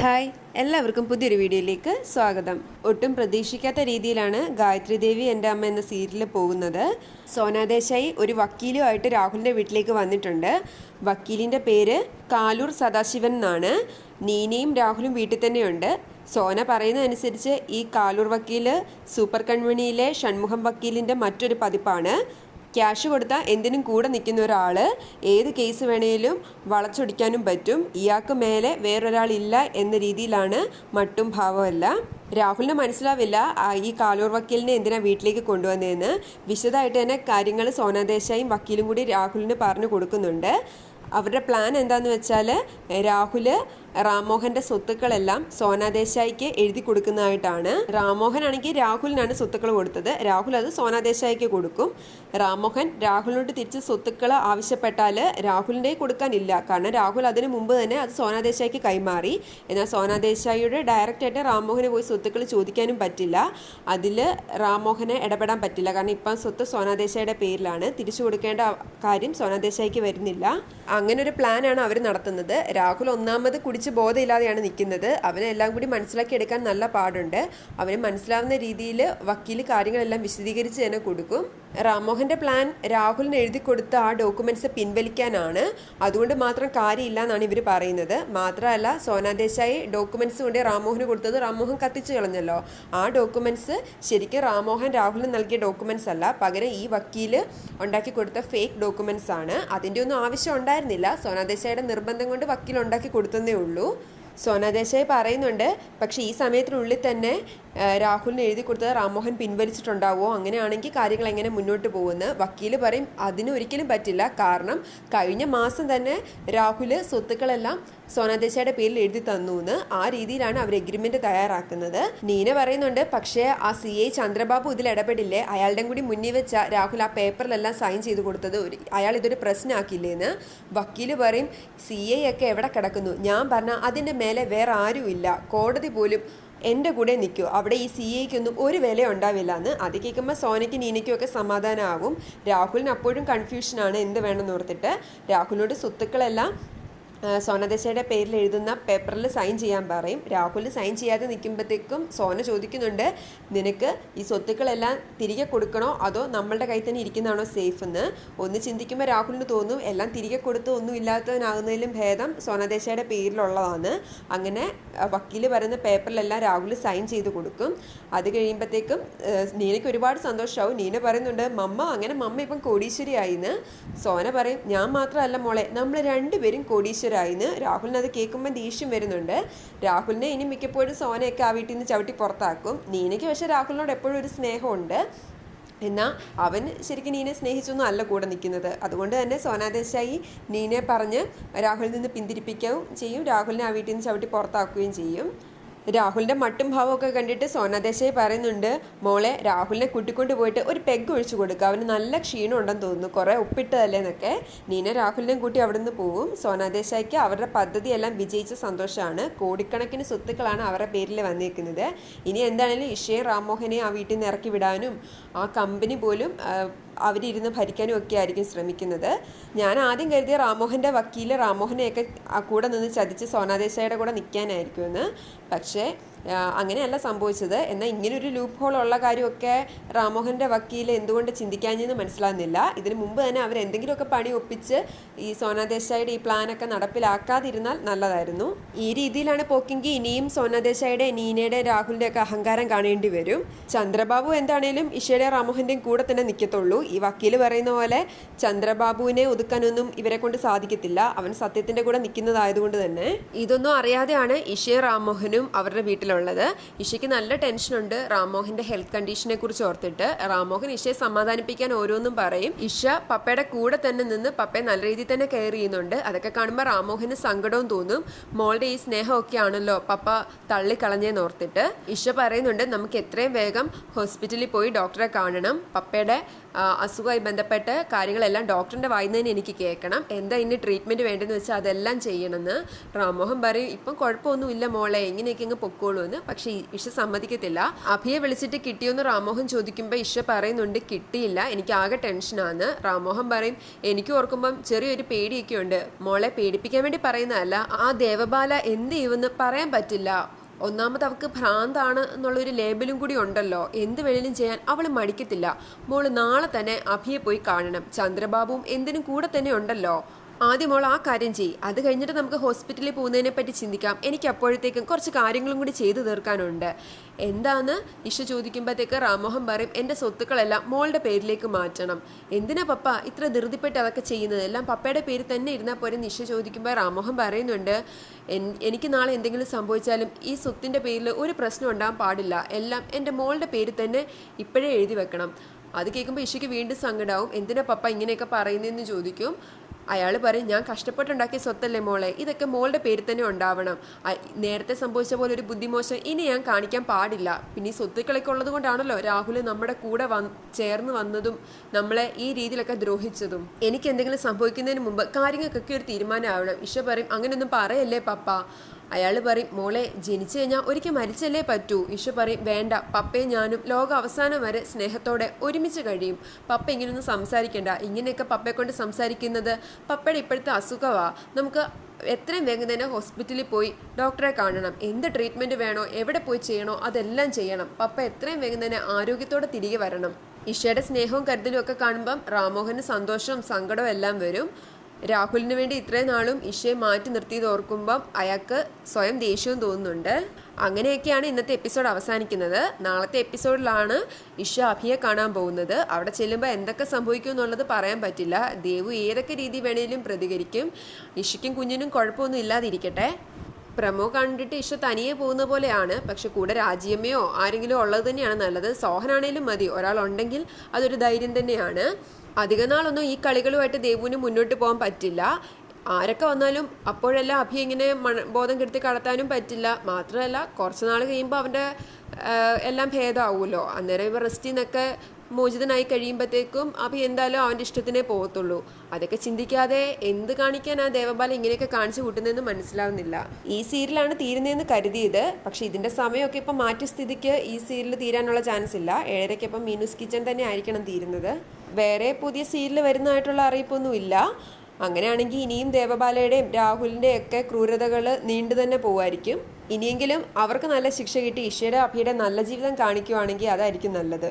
Hi എല്ലാവർക്കും പുതിയൊരു വീഡിയോയിലേക്ക് സ്വാഗതം. ഒട്ടും പ്രതീക്ഷിക്കാത്ത രീതിയിലാണ് ഗായത്രി ദേവി എന്റെ അമ്മ എന്ന സീരിയലിൽ പോകുന്നത്. സോനാദേശായി ഒരു വക്കീലുമായിട്ട് രാഹുലിന്റെ വീട്ടിലേക്ക് വന്നിട്ടുണ്ട്. വക്കീലിന്റെ പേര് കാലൂർ സദാശിവൻ എന്നാണ്. നീനയും രാഹുലും വീട്ടിൽ തന്നെയുണ്ട്. സോന പറയുന്നതനുസരിച്ച് ഈ കാലൂർ വക്കീൽ സൂപ്പർ കൺവണിയിലെ ഷൺമുഖം വക്കീലിന്റെ മറ്റൊരു പതിപ്പാണ്. ക്യാഷ് കൊടുത്താൽ എന്തിനും കൂടെ നിൽക്കുന്ന ഒരാൾ ഏത് കേസ് വേണേലും വളച്ചൊടിക്കാനും പറ്റും. ഇയാൾക്ക് മേലെ വേറൊരാളില്ല എന്ന രീതിയിലാണ് മട്ടും ഭാവമല്ല. രാഹുലിന് മനസ്സിലാവില്ല ഈ കാലൂർ വക്കീലിനെ എന്തിനാ വീട്ടിലേക്ക് കൊണ്ടുവന്നതെന്ന് വിശദമായിട്ട് തന്നെ കാര്യങ്ങൾ സോനാദേശായും വക്കീലും കൂടി രാഹുലിന് പറഞ്ഞു കൊടുക്കുന്നുണ്ട്. അവരുടെ പ്ലാൻ എന്താണെന്ന് വെച്ചാൽ രാഹുൽ റാംമോഹന്റെ സ്വത്തുക്കളെല്ലാം സോനാദേശായിക്ക് എഴുതി കൊടുക്കുന്നതായിട്ടാണ്. റാംമോഹൻ ആണെങ്കിൽ രാഹുലിനാണ് സ്വത്തുക്കൾ കൊടുത്തത്. രാഹുൽ അത് സോനാദേശായിക്ക് കൊടുക്കും. റാംമോഹൻ രാഹുലിനോട് തിരിച്ച് സ്വത്തുക്കൾ ആവശ്യപ്പെട്ടാൽ രാഹുലിന്റെ കൊടുക്കാനില്ല. കാരണം രാഹുൽ അതിന് മുമ്പ് തന്നെ അത് സോനാദേശായിക്ക് കൈമാറി. എന്നാൽ സോനാദേശായിയുടെ ഡയറക്റ്റായിട്ട് റാംമോഹന് പോയി സ്വത്തുക്കൾ ചോദിക്കാനും പറ്റില്ല. അതിൽ റാംമോഹനെ ഇടപെടാൻ പറ്റില്ല. കാരണം ഇപ്പം സ്വത്ത് സോനാദേശായിയുടെ പേരിലാണ്. തിരിച്ചു കൊടുക്കേണ്ട കാര്യം സോനാദേശായിക്ക് വരുന്നില്ല. അങ്ങനെ ഒരു പ്ലാനാണ് അവർ നടത്തുന്നത്. രാഹുൽ ഒന്നാമത് കുടിച്ച് ബോധമില്ലാതെയാണ് നിൽക്കുന്നത്. അവനെ എല്ലാം കൂടി മനസ്സിലാക്കി എടുക്കാൻ നല്ല പാടുണ്ട്. അവന് മനസ്സിലാവുന്ന രീതിയിൽ വക്കീൽ കാര്യങ്ങളെല്ലാം വിശദീകരിച്ച് തന്നെ കൊടുക്കും. റാംമോഹന്റെ പ്ലാൻ രാഹുലിന് എഴുതി കൊടുത്ത ആ ഡോക്യുമെന്റ്സ് പിൻവലിക്കാനാണ്. അതുകൊണ്ട് മാത്രം കാര്യമില്ല എന്നാണ് ഇവർ പറയുന്നത്. മാത്രമല്ല സോനാ ദേശായി ഡോക്യുമെന്റ്സ് കൊണ്ട് റാംമോഹന് കൊടുത്തത് റാംമോഹൻ കത്തിച്ചു കളഞ്ഞല്ലോ. ആ ഡോക്യുമെന്റ്സ് ശരിക്കും റാംമോഹൻ രാഹുലിന് നൽകിയ ഡോക്യുമെന്റ്സ് അല്ല. പകരം ഈ വക്കീൽ ഉണ്ടാക്കി കൊടുത്ത ഫേക്ക് ഡോക്യുമെന്റ്സ് ആണ്. അതിന്റെ ഒന്നും ആവശ്യം ഉണ്ടായിരുന്നില്ല. സോനാ ദേശായിയുടെ നിർബന്ധം കൊണ്ട് വക്കീൽ ഉണ്ടാക്കി കൊടുത്തതേ ഉള്ളൂ. സോനാ ദേശായി പറയുന്നുണ്ട് പക്ഷേ ഈ സമയത്തിനുള്ളിൽ തന്നെ രാഹുലിന് എഴുതി കൊടുത്തത് റാംമോഹൻ പിൻവലിച്ചിട്ടുണ്ടാവുമോ അങ്ങനെയാണെങ്കിൽ കാര്യങ്ങൾ എങ്ങനെ മുന്നോട്ട് പോകുമെന്ന് വക്കീൽ പറയും അതിനൊരിക്കലും പറ്റില്ല. കാരണം കഴിഞ്ഞ മാസം തന്നെ രാഹുൽ സ്വത്തുക്കളെല്ലാം സോനാദേശയുടെ പേരിൽ എഴുതി തന്നു എന്ന് ആ രീതിയിലാണ് അവർ എഗ്രിമെന്റ് തയ്യാറാക്കുന്നത്. നീന പറയുന്നുണ്ട് പക്ഷേ ആ സി ഐ ചന്ദ്രബാബു ഇതിൽ ഇടപെടില്ലേ? അയാളുടെ കൂടി മുന്നിൽ വെച്ച രാഹുൽ ആ പേപ്പറിലെല്ലാം സൈൻ ചെയ്ത് കൊടുത്തത് അയാൾ ഇതൊരു പ്രശ്നമാക്കില്ലേന്ന്? വക്കീൽ പറയും സി ഐ ഒക്കെ എവിടെ കിടക്കുന്നു? ഞാൻ പറഞ്ഞ അതിന്റെ മേലെ വേറെ ആരുമില്ല. കോടതി പോലും എന്റെ കൂടെ നിൽക്കൂ. അവിടെ ഈ സി എക്കൊന്നും ഒരു വില ഉണ്ടാവില്ല എന്ന് അത് കേൾക്കുമ്പോൾ സോനയ്ക്ക് നീനയ്ക്കും ഒക്കെ സമാധാനമാകും രാഹുലിന് അപ്പോഴും കൺഫ്യൂഷനാണ് എന്ത് വേണമെന്ന് ഓർത്തിട്ട്. രാഹുലിനോട് സ്വത്തുക്കളെല്ലാം സോനദശയുടെ പേരിൽ എഴുതുന്ന പേപ്പറിൽ സൈൻ ചെയ്യാൻ പറയും. രാഹുൽ സൈൻ ചെയ്യാതെ നിൽക്കുമ്പോഴത്തേക്കും സോന ചോദിക്കുന്നുണ്ട് നിനക്ക് ഈ സ്വത്തുക്കളെല്ലാം തിരികെ കൊടുക്കണോ? അതോ നമ്മളുടെ കയ്യിൽ തന്നെ ഇരിക്കുന്നതാണോ സേഫ് എന്ന് ഒന്ന് ചിന്തിക്കുമ്പോൾ രാഹുലിന് തോന്നും എല്ലാം തിരികെ കൊടുത്ത് ഒന്നും ഇല്ലാത്തതിനാകുന്നതിലും ഭേദം സോനദേശയുടെ പേരിലുള്ളതാണ്. അങ്ങനെ വക്കീൽ പറയുന്ന പേപ്പറിലെല്ലാം രാഹുൽ സൈൻ ചെയ്ത് കൊടുക്കും. അത് കഴിയുമ്പോഴത്തേക്കും നീനയ്ക്ക് ഒരുപാട് സന്തോഷമാവും നീന പറയുന്നുണ്ട് മമ്മ അങ്ങനെ മമ്മ ഇപ്പം കോടീശ്വരിയായിന്ന് സോന പറയും ഞാൻ മാത്രമല്ല മോളെ നമ്മൾ രണ്ടുപേരും കോടീശ്വരായിന്ന് രാഹുലിന് അത് കേൾക്കുമ്പോൾ ദേഷ്യം വരുന്നുണ്ട്. രാഹുലിനെ ഇനി മിക്കപ്പോഴും സോനയൊക്കെ ആ വീട്ടിൽ നിന്ന് ചവിട്ടി പുറത്താക്കും. നീനയ്ക്ക് പക്ഷേ രാഹുലിനോട് എപ്പോഴും ഒരു സ്നേഹമുണ്ട്. എന്നാൽ അവൻ ശരിക്കും നീനെ സ്നേഹിച്ചൊന്നും അല്ല കൂടെ നിൽക്കുന്നത്. അതുകൊണ്ട് തന്നെ സോനാദേശായി നീനെ പറഞ്ഞ് രാഹുലിൽ നിന്ന് പിന്തിരിപ്പിക്കുകയും ചെയ്യും. രാഹുലിനെ ആ വീട്ടിൽ നിന്ന് ചവിട്ടി പുറത്താക്കുകയും ചെയ്യും. രാഹുലിന്റെ മട്ടും ഭാവമൊക്കെ കണ്ടിട്ട് സോനാദേശായി പറയുന്നുണ്ട് മോളെ രാഹുലിനെ കൂട്ടിക്കൊണ്ട് പോയിട്ട് ഒരു പെഗ് ഒഴിച്ചു കൊടുക്കുക അവന് നല്ല ക്ഷീണം ഉണ്ടെന്ന് തോന്നുന്നു. കുറേ ഒപ്പിട്ടതല്ലേ എന്നൊക്കെ. നീന രാഹുലിനെ കൂട്ടി അവിടെ നിന്ന് പോവും. സോനാദേശായിക്ക് അവരുടെ പദ്ധതിയെല്ലാം വിജയിച്ച സന്തോഷമാണ് കോടിക്കണക്കിന് സ്വത്തുക്കളാണ് അവരുടെ പേരിൽ വന്നിരിക്കുന്നത്. ഇനി എന്താണെങ്കിലും ഇഷയെ റാംമോഹനെ ആ വീട്ടിൽ നിന്ന് ഇറക്കി വിടാനും ആ കമ്പനി പോലും അവരിരുന്ന് ഭരിക്കാനും ഒക്കെ ആയിരിക്കും ശ്രമിക്കുന്നത്. ഞാൻ ആദ്യം കരുതിയ റാമോഹന്റെ വക്കീൽ റാമോഹനെയൊക്കെ കൂടെ നിന്ന് ചതിച്ച് സോനാദേശായുടെ കൂടെ നിൽക്കാനായിരിക്കുമെന്ന്. പക്ഷേ അങ്ങനെയല്ല സംഭവിച്ചത്. എന്നാൽ ഇങ്ങനൊരു ലൂപ്പ് ഹോൾ ഉള്ള കാര്യമൊക്കെ രാമോഹന്റെ വക്കീൽ എന്തുകൊണ്ട് ചിന്തിക്കാഞ്ഞെന്ന് മനസ്സിലാകുന്നില്ല. ഇതിന് മുമ്പ് തന്നെ അവർ എന്തെങ്കിലുമൊക്കെ പണി ഒപ്പിച്ച് ഈ സോനാദേശായുടെ ഈ പ്ലാനൊക്കെ നടപ്പിലാക്കാതിരുന്നാൽ നല്ലതായിരുന്നു. ഈ രീതിയിലാണ് പോക്കെങ്കിൽ ഇനിയും സോനാദേശായുടെ നീനയുടെ രാഹുലിന്റെ ഒക്കെ അഹങ്കാരം കാണേണ്ടി വരും. ചന്ദ്രബാബു എന്താണേലും ഇഷയുടെ റാമോഹന്റെയും കൂടെ തന്നെ നിൽക്കത്തുള്ളൂ ഈ വക്കീൽ പറയുന്ന പോലെ ചന്ദ്രബാബുവിനെ ഒതുക്കാനൊന്നും ഇവരെ കൊണ്ട് സാധിക്കത്തില്ല. അവൻ സത്യത്തിന്റെ കൂടെ നിൽക്കുന്നതായതുകൊണ്ട് തന്നെ. ഇതൊന്നും അറിയാതെയാണ് ഇഷയും റാമോഹനും അവരുടെ വീട്ടിലുള്ളത് ഇഷയ്ക്ക് നല്ല ടെൻഷനുണ്ട്. റാംമോഹന്റെ ഹെൽത്ത് കണ്ടീഷനെ കുറിച്ച് ഓർത്തിട്ട് റാംമോഹൻ ഇഷയെ സമാധാനിപ്പിക്കാൻ ഓരോന്നും പറയും. ഇഷ പപ്പയുടെ കൂടെ തന്നെ നിന്ന് പപ്പയെ നല്ല രീതിയിൽ തന്നെ കെയർ ചെയ്യുന്നുണ്ട്. അതൊക്കെ കാണുമ്പോൾ റാംമോഹന് സങ്കടവും തോന്നും. മോളുടെ ഈ സ്നേഹമൊക്കെ ആണല്ലോ പപ്പ തള്ളിക്കളഞ്ഞേന്ന് ഓർത്തിട്ട്. ഇഷ പറയുന്നുണ്ട് നമുക്ക് എത്രയും വേഗം ഹോസ്പിറ്റലിൽ പോയി ഡോക്ടറെ കാണണം. പപ്പയുടെ അസുഖമായി ബന്ധപ്പെട്ട് കാര്യങ്ങളെല്ലാം ഡോക്ടറിന്റെ വായിന്നതിന് എനിക്ക് കേൾക്കണം. എന്താ ഇനി ട്രീറ്റ്മെന്റ് വേണ്ടതെന്ന് വെച്ചാൽ അതെല്ലാം ചെയ്യണമെന്ന്. റാമോഹൻ പറയും ഇപ്പം കുഴപ്പമൊന്നുമില്ല മോളെ. എങ്ങനെയൊക്കെ ഇങ്ങ് പൊക്കോളൂ. എന്ന്. പക്ഷേ ഇഷ സമ്മതിക്കത്തില്ല. അഭിയെ വിളിച്ചിട്ട് കിട്ടിയോന്ന് റാമോഹൻ ചോദിക്കുമ്പോൾ ഇഷ പറയുന്നുണ്ട് കിട്ടിയില്ല. എനിക്ക് ആകെ ടെൻഷനാണ് റാമോഹൻ പറയും എനിക്ക് ഓർക്കുമ്പം ചെറിയൊരു പേടിയൊക്കെ ഉണ്ട്. മോളെ പേടിപ്പിക്കാൻ വേണ്ടി പറയുന്നതല്ല. ആ ദേവബാല എന്ത് ചെയ്യുമെന്ന് പറയാൻ പറ്റില്ല. ഒന്നാമത് അവൾക്ക് ഭ്രാന്താണ് എന്നുള്ളൊരു ലേബലും കൂടി ഉണ്ടല്ലോ. എന്ത് വേണേലും ചെയ്യാൻ അവൾ മടിക്കത്തില്ല. മോൾ നാളെ തന്നെ അഭിയെ പോയി കാണണം. ചന്ദ്രബാബുവും എന്തിനും കൂടെ തന്നെ ഉണ്ടല്ലോ. ആദ്യം മോൾ ആ കാര്യം ചെയ്യ്. അത് കഴിഞ്ഞിട്ട് നമുക്ക് ഹോസ്പിറ്റലിൽ പോകുന്നതിനെ പറ്റി ചിന്തിക്കാം. എനിക്ക് അപ്പോഴത്തേക്കും കുറച്ച് കാര്യങ്ങളും കൂടി ചെയ്തു തീർക്കാനുണ്ട്. എന്താന്ന് ഇഷ ചോദിക്കുമ്പോഴത്തേക്ക് റാമോഹൻ പറയും എന്റെ സ്വത്തുക്കളെല്ലാം മോളുടെ പേരിലേക്ക് മാറ്റണം. എന്തിനാ പപ്പ ഇത്ര ധൃതിപ്പെട്ട് അതൊക്കെ ചെയ്യുന്നത്? എല്ലാം പപ്പയുടെ പേരിൽ തന്നെ ഇരുന്നാൽ പോരെ? നിഷ ചോദിക്കുമ്പോൾ റാമോഹൻ പറയുന്നുണ്ട് എനിക്ക് നാളെ എന്തെങ്കിലും സംഭവിച്ചാലും ഈ സ്വത്തിന്റെ പേരിൽ ഒരു പ്രശ്നം ഉണ്ടാകാൻ പാടില്ല. എല്ലാം എന്റെ മോളുടെ പേരിൽ തന്നെ ഇപ്പോഴേ എഴുതി വെക്കണം. അത് കേൾക്കുമ്പോൾ ഇഷയ്ക്ക് വീണ്ടും സങ്കടമാവും എന്തിനാ പപ്പ ഇങ്ങനെയൊക്കെ പറയുന്നതെന്ന് ചോദിക്കും? അയാൾ പറയും ഞാൻ കഷ്ടപ്പെട്ടുണ്ടാക്കിയ സ്വത്തല്ലേ മോളെ? ഇതൊക്കെ മോളുടെ പേരിൽ തന്നെ ഉണ്ടാവണം. നേരത്തെ സംഭവിച്ച പോലെ ഒരു ബുദ്ധിമോശം ഇനി ഞാൻ കാണിക്കാൻ പാടില്ല. പിന്നെ ഈ സ്വത്തുക്കളൊക്കെ ഉള്ളത് കൊണ്ടാണല്ലോ രാഹുൽ നമ്മുടെ കൂടെ വന്ന് ചേർന്ന് വന്നതും നമ്മളെ ഈ രീതിയിലൊക്കെ ദ്രോഹിച്ചതും. എനിക്ക് എന്തെങ്കിലും സംഭവിക്കുന്നതിന് മുമ്പ് കാര്യങ്ങൾക്കൊക്കെ ഒരു തീരുമാനമാവണം. ഇഷ പറയും അങ്ങനെയൊന്നും പറയല്ലേ പപ്പ. അയാൾ പറയും മോളെ ജനിച്ചു കഴിഞ്ഞാൽ ഒരിക്കൽ മരിച്ചല്ലേ പറ്റൂ. ഈശോ പറയും വേണ്ട പപ്പയും ഞാനും ലോക അവസാനം വരെ സ്നേഹത്തോടെ ഒരുമിച്ച് കഴിയും. പപ്പ ഇങ്ങനെയൊന്നും സംസാരിക്കേണ്ട. ഇങ്ങനെയൊക്കെ പപ്പയെ കൊണ്ട് സംസാരിക്കുന്നത് പപ്പയുടെ ഇപ്പോഴത്തെ അസുഖമാ നമുക്ക് എത്രയും വേഗം തന്നെ ഹോസ്പിറ്റലിൽ പോയി ഡോക്ടറെ കാണണം. എന്ത് ട്രീറ്റ്മെന്റ് വേണോ എവിടെ പോയി ചെയ്യണോ അതെല്ലാം ചെയ്യണം. പപ്പ എത്രയും വേഗം തന്നെ ആരോഗ്യത്തോടെ തിരികെ വരണം. ഇഷയുടെ സ്നേഹവും കരുതലും ഒക്കെ കാണുമ്പം രാമോഹന് സന്തോഷവും സങ്കടവും എല്ലാം വരും. രാഹുലിന് വേണ്ടി ഇത്രയും നാളും ഇഷയെ മാറ്റി നിർത്തിയത് ഓർക്കുമ്പം അയാൾക്ക് സ്വയം ദേഷ്യവും തോന്നുന്നുണ്ട്. അങ്ങനെയൊക്കെയാണ് ഇന്നത്തെ എപ്പിസോഡ് അവസാനിക്കുന്നത്. നാളത്തെ എപ്പിസോഡിലാണ് ഇഷ അഭിയെ കാണാൻ പോകുന്നത്. അവിടെ ചെല്ലുമ്പോൾ എന്തൊക്കെ സംഭവിക്കും എന്നുള്ളത് പറയാൻ പറ്റില്ല. ദേവു ഏതൊക്കെ രീതി വേണേലും പ്രതികരിക്കും. ഇഷയ്ക്കും കുഞ്ഞിനും കുഴപ്പമൊന്നും ഇല്ലാതിരിക്കട്ടെ. പ്രമോ കണ്ടിട്ട് ഇഷ തനിയെ പോകുന്ന പോലെയാണ്. പക്ഷെ കൂടെ രാജിയമ്മയോ ആരെങ്കിലും ഉള്ളത് തന്നെയാണ് നല്ലത്. സോഹനാണേലും മതി. ഒരാളുണ്ടെങ്കിൽ അതൊരു ധൈര്യം തന്നെയാണ്. അധിക നാളൊന്നും ഈ കളികളുമായിട്ട് ദേവുവിന് മുന്നോട്ട് പോകാൻ പറ്റില്ല. ആരൊക്കെ വന്നാലും അപ്പോഴെല്ലാം അഭി ഇങ്ങനെ ബോധം കെടുത്തി കടത്താനും പറ്റില്ല. മാത്രമല്ല കുറച്ച് നാൾ കഴിയുമ്പോൾ അവന്റെ എല്ലാം ഭേദമാവുമല്ലോ അന്നേരം ഇപ്പോൾ റെസ്റ്റിൽ നിന്നൊക്കെ മോചിതനായി കഴിയുമ്പോഴത്തേക്കും അഭി എന്തായാലും അവന്റെ ഇഷ്ടത്തിനെ പോകത്തുള്ളൂ. അതൊക്കെ ചിന്തിക്കാതെ എന്ത് കാണിക്കാൻ ആ ദേവബാല ഇങ്ങനെയൊക്കെ കാണിച്ചു കൂട്ടുന്നതെന്ന് മനസ്സിലാവുന്നില്ല. ഈ സീരിയലാണ് തീരുന്നതെന്ന് കരുതിയത്. പക്ഷെ ഇതിന്റെ സമയമൊക്കെ ഇപ്പം മാറ്റിയ സ്ഥിതിക്ക് ഈ സീരിയൽ തീരാനുള്ള ചാൻസ് ഇല്ല. ഏഴരയ്ക്ക് ഇപ്പം മീനൂസ് കിച്ചൺ തന്നെ ആയിരിക്കണം തീരുന്നത്. വേറെ പുതിയ സീരിയൽ വരുന്നതായിട്ടുള്ള അറിയിപ്പൊന്നും ഇല്ല. അങ്ങനെയാണെങ്കിൽ ഇനിയും ദേവബാലയുടെയും രാഹുലിന്റെയും ഒക്കെ ക്രൂരതകൾ നീണ്ടു തന്നെ പോവായിരിക്കും ഇനിയെങ്കിലും അവർക്ക് നല്ല ശിക്ഷ കിട്ടി ഇഷയുടെ അഭിയുടെ നല്ല ജീവിതം കാണിക്കുവാണെങ്കിൽ അതായിരിക്കും നല്ലത്.